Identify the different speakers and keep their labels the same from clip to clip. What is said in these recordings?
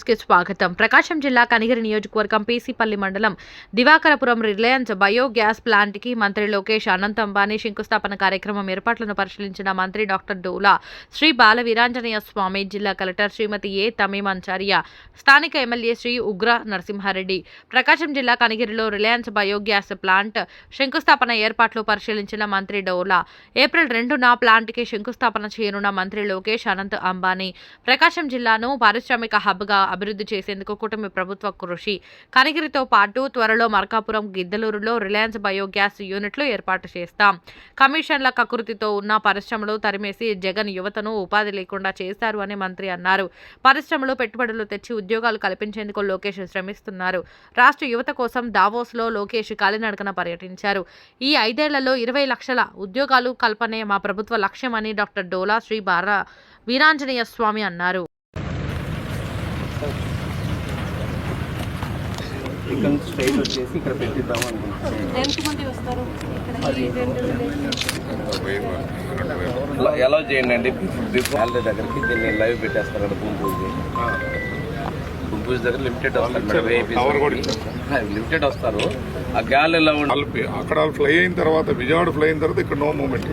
Speaker 1: న్యూస్కి స్వాగతం. ప్రకాశం జిల్లా కనిగిరి నియోజకవర్గం పీసీపల్లి మండలం దివాకరపురం రిలయన్స్ బయోగ్యాస్ ప్లాంట్కి మంత్రి లోకేష్ అనంత్ అంబానీ శంకుస్థాపన కార్యక్రమం ఏర్పాట్లను పరిశీలించిన మంత్రి డాక్టర్ డోలా శ్రీ బాల వీరాంజనేయ స్వామి జిల్లా కలెక్టర్ శ్రీమతి ఏ తమీం అంచార్య స్థానిక ఎమ్మెల్యే శ్రీ ఉగ్ర నరసింహారెడ్డి. ప్రకాశం జిల్లా కనిగిరిలో రిలయన్స్ బయోగ్యాస్ ప్లాంట్ శంకుస్థాపన ఏర్పాట్లు పరిశీలించిన మంత్రి డోలా ఏప్రిల్ రెండున ప్లాంట్కి శంకుస్థాపన చేయనున్న మంత్రి లోకేష్ అనంత్ అంబానీ. ప్రకాశం జిల్లాను పారిశ్రామిక హబ్గా అభివృద్ధి చేసేందుకు కుటుంబ ప్రభుత్వ కృషి. కనిగిరితో పాటు త్వరలో మర్కాపురం గిద్దలూరులో రిలయన్స్ బయోగ్యాస్ యూనిట్లు ఏర్పాటు చేస్తాం. కమిషన్ల కకృతితో ఉన్న పరిశ్రమలు తరిమేసి జగన్ యువతను ఉపాధి లేకుండా చేశారు అని మంత్రి అన్నారు. పరిశ్రమలు పెట్టుబడులు తెచ్చి ఉద్యోగాలు కల్పించేందుకు లోకేష్ శ్రమిస్తున్నారు. రాష్ట్ర యువత కోసం దావోస్లో లోకేష్ కాలినడకన పర్యటించారు. ఈ ఐదేళ్ళలో ఇరవై లక్షల ఉద్యోగాలు కల్పనే మా ప్రభుత్వ లక్ష్యమని డాక్టర్ డోలా శ్రీ బార వీరాంజనేయ స్వామి అన్నారు.
Speaker 2: ఇక్కడ స్ట్రైట్ వచ్చేసి ఇక్కడ పెట్టిద్దాం అనుకుంటున్నాం ఎలా- ఎలా చేయండి అండి? గ్యాలరీ దగ్గరికి దీన్ని లైవ్ పెట్టేస్తారు కదా గుంపూజీ గుంపూజీ దగ్గర లిమిటెడ్ వస్తారు. లిమిటెడ్ వస్తారు. ఆ గ్యాలరీలో ఉండి
Speaker 3: కలిపి అక్కడ ఫ్లై అయిన తర్వాత విజయవాడ ఫ్లై అయిన తర్వాత ఇక్కడ నో మూమెంట్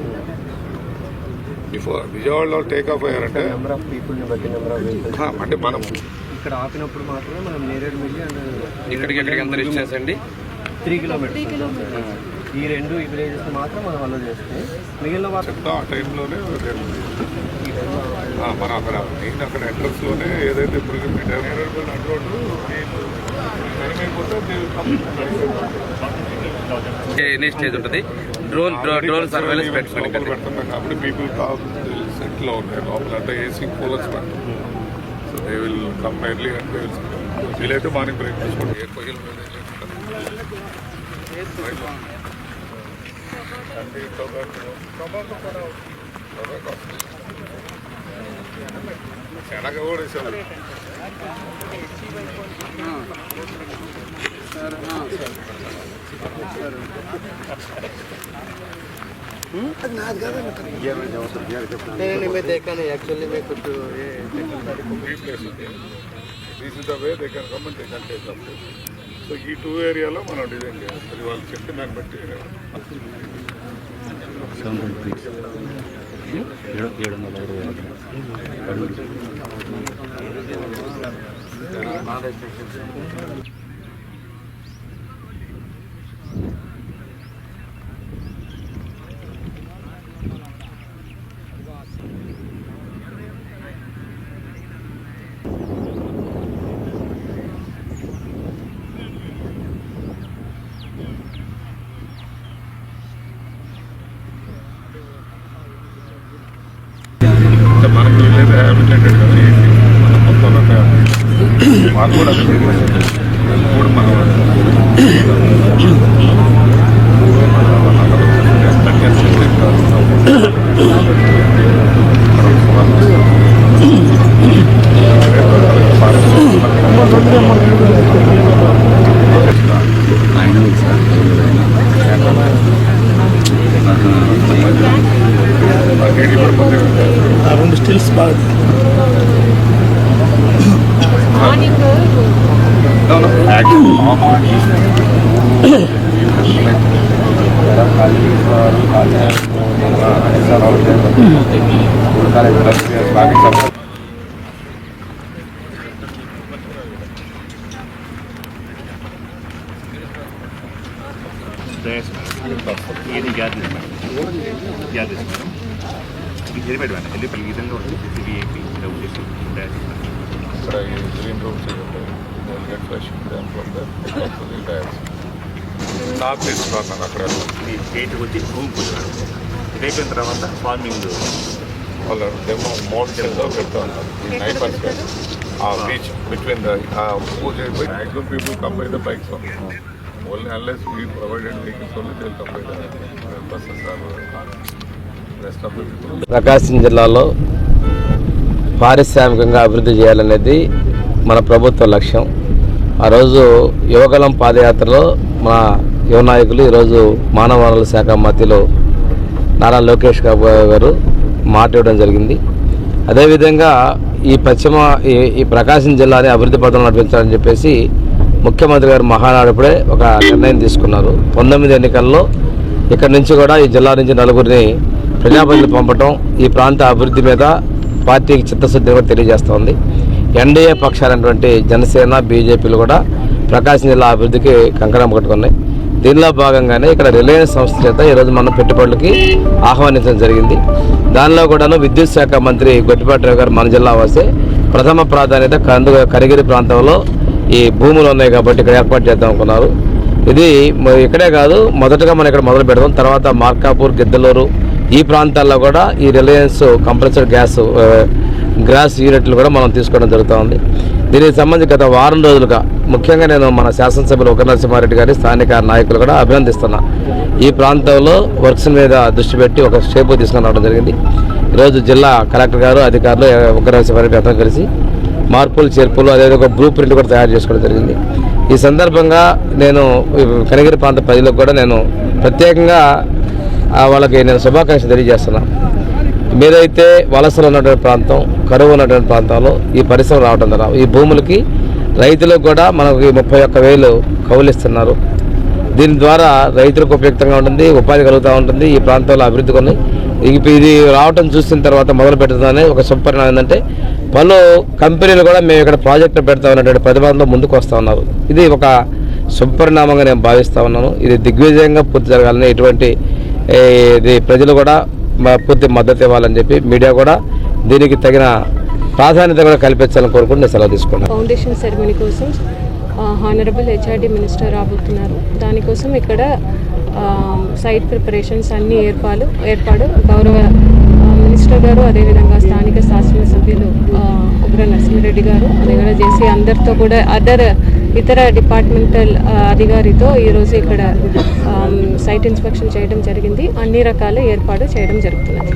Speaker 3: బిఫోర్ విజయవాడలో టేక్ ఆఫ్ అయ్యారంటే అంటే మనం
Speaker 2: ఇక్కడ ఆపినప్పుడు మాత్రమే మనం నేరేడు మిల్లి అండ్
Speaker 4: ఇక్కడికి ఎక్కడికి ఎంత డిస్టెన్స్ అండి
Speaker 2: త్రీ కిలోమీటర్స్ ఈ రెండు ఈ విలేజెస్ మాత్రం మనం అలో చేస్తే మిగిలిన
Speaker 3: చెప్తా ఆ టైంలోనే అక్కడ
Speaker 4: ఉంటుంది? డ్రోన్ డ్రోన్ సర్వేలెన్స్ పెట్టుకోండి.
Speaker 3: పెడుతున్నాం కాబట్టి పీపుల్ కాల్ సెట్లో ఉన్నాయి లోపల అంటే AC coolers so they will come early and they will వీలైతే మార్నింగ్ బ్రేక్ తీసుకోండి ఏ పొయ్యిల మీద కంది టొబాకో టొబాకో కూడా టొబాకో శనగ కూడా వేసారు
Speaker 2: नहीं मैं देखा नहीं एक्चुअली मैं कुछ ये
Speaker 3: this is the way they can come and they can take up so ఈ టూ ఏరియాలో మనం డిజైన్ చేయాలి అది వాళ్ళు చెప్పిన దాన్ని బట్టి అంటే మనకు వీలైతే హ్యాబిటేటెడ్ కదా ఏంటి? మన మొత్తం అంటే వాళ్ళు కూడా అదే కూడా మనం ఏడీ పడిపోతే
Speaker 5: ಅರೌಂಡ್ ಸ್ಟಿಲ್ಸ್ ಭಾಳ
Speaker 6: Yes,
Speaker 7: madam. Yes, madam. Yes, madam. ఇది హెల్మెట్ మేడం హెల్మెట్ ఈ విధంగా వచ్చేసి విఐపి ఇలా వచ్చేసి
Speaker 3: ఇక్కడ ఈ గ్రీన్ రూమ్స్ గెట్ ఫ్రెష్ నాకు తీసుకున్నాను అక్కడ
Speaker 7: ఇది గేట్ వచ్చి రూమ్ పూజ మేడం ఇది అయిపోయిన తర్వాత ఫార్మింగ్
Speaker 3: వాళ్ళ డెమో మోడల్స్లో పెడతా ఉన్నారు ఈ నైబర్స్ ఆ బీచ్ బిట్వీన్ ద పూజ అయిపోయి maximum people come by the bikes only unless we provided vehicles only they come by the buses or
Speaker 8: Prakasam జిల్లాలో పారిశ్రామికంగా అభివృద్ధి చేయాలనేది మన ప్రభుత్వ లక్ష్యం. ఆ రోజు యువగలం పాదయాత్రలో మన యువ నాయకులు ఈరోజు మానవ వనరుల శాఖ మధ్యలో నారా లోకేష్ బాబు గారు మాట ఇవ్వడం జరిగింది. అదేవిధంగా ఈ పశ్చిమ ఈ ఈ ప్రకాశం జిల్లాని అభివృద్ధి పథంలో నడిపించాలని చెప్పేసి ముఖ్యమంత్రి గారు మహానాడుప్పుడే ఒక నిర్ణయం తీసుకున్నారు. పంతొమ్మిది ఎన్నికల్లో ఇక్కడ నుంచి కూడా ఈ జిల్లా నుంచి నలుగురిని ప్రజాప్రతినిధులు పంపటం ఈ ప్రాంత అభివృద్ధి మీద పార్టీకి చిత్తశుద్ధి కూడా తెలియజేస్తోంది. ఎన్డీఏ పక్షాలైనటువంటి జనసేన బీజేపీలు కూడా ప్రకాశం జిల్లా అభివృద్ధికి కంకణం కట్టుకున్నాయి. దీనిలో భాగంగానే ఇక్కడ రిలయన్స్ సంస్థ చేత ఈరోజు మనం పెట్టుబడులకి ఆహ్వానించడం జరిగింది. దానిలో కూడాను విద్యుత్ శాఖ మంత్రి గొట్టిపాటి గారు మన జిల్లా వస్తే ప్రథమ ప్రాధాన్యత కందు కరిగిరి ప్రాంతంలో ఈ భూములు ఉన్నాయి కాబట్టి ఇక్కడ ఏర్పాటు చేద్దాం అనుకున్నారు. ఇది ఇక్కడే కాదు మొదటగా మనం ఇక్కడ మొదలు పెడదాం. తర్వాత మార్కాపూర్ గిద్దలూరు ఈ ప్రాంతాల్లో కూడా ఈ రిలయన్స్ కంప్రెసర్ గ్యాస్ గ్యాస్ యూనిట్లు కూడా మనం తీసుకోవడం జరుగుతుంది. దీనికి సంబంధించి గత వారం రోజులుగా ముఖ్యంగా నేను మన శాసనసభ్యులు ఒక నరసింహారెడ్డి గారి స్థానిక నాయకులు కూడా అభినందిస్తున్నా. ఈ ప్రాంతంలో వర్క్స్ మీద దృష్టి పెట్టి ఒక షేపు తీసుకుని రావడం జరిగింది. ఈరోజు జిల్లా కలెక్టర్ గారు అధికారులు ఒక నరసింహారెడ్డి అందరం కలిసి మార్పులు చేర్పులు అదేవిధంగా ఒక బ్లూ ప్రింట్ కూడా తయారు చేసుకోవడం జరిగింది. ఈ సందర్భంగా నేను కనగిరి ప్రాంత ప్రజలకు కూడా నేను ప్రత్యేకంగా వాళ్ళకి నేను శుభాకాంక్షలు తెలియజేస్తున్నా. మీరైతే వలసలు ఉన్నటువంటి ప్రాంతం కరువు ఉన్నటువంటి ప్రాంతంలో ఈ పరిశ్రమ రావడం ద్వారా ఈ భూములకి రైతులకు కూడా మనకి ముప్పై ఒక్క వేలు కౌలిస్తున్నారు దీని ద్వారా రైతులకు ఉపయుక్తంగా ఉంటుంది ఉపాధి కలుగుతూ ఉంటుంది ఈ ప్రాంతంలో అభివృద్ధి కొన్ని. ఇది రావటం చూసిన తర్వాత మొదలు పెడుతుందని ఒక సుపరిణామం ఏంటంటే పలు కంపెనీలు కూడా మేము ఇక్కడ ప్రాజెక్టు పెడతా ఉన్నటువంటి ప్రతిపాదనలో ముందుకు వస్తూ ఉన్నారు. ఇది ఒక సుపరిణామంగా నేను భావిస్తూ ఉన్నాను. ఇది దిగ్విజయంగా పూర్తి జరగాలని ఎటువంటి ప్రజలు కూడా పూర్తి మద్దతు ఇవ్వాలని చెప్పి మీడియా కూడా దీనికి తగిన ప్రాధాన్యత కూడా కల్పించాలని కోరుకుంటూ నేను సెలవు తీసుకున్నాను
Speaker 6: ఫౌండేషన్ సెరమనీ కోసం హానరబుల్ హెచ్ఆర్డి మినిస్టర్ రాబోతున్నారు. దానికోసం ఇక్కడ సైట్ ప్రిపరేషన్స్ అన్ని ఏర్పాటు ఏర్పాటు గౌరవ మినిస్టర్ గారు అదేవిధంగా స్థానిక శాసనసభ్యులు ఉగ్ర నరసింహారెడ్డి గారు అదేవిధంగా చేసి అందరితో కూడా అదర్ ఇతర డిపార్ట్మెంటల్ అధికారితో ఈరోజు ఇక్కడ సైట్ ఇన్స్పెక్షన్ చేయడం జరిగింది. అన్ని రకాల ఏర్పాటు చేయడం జరుగుతున్నది.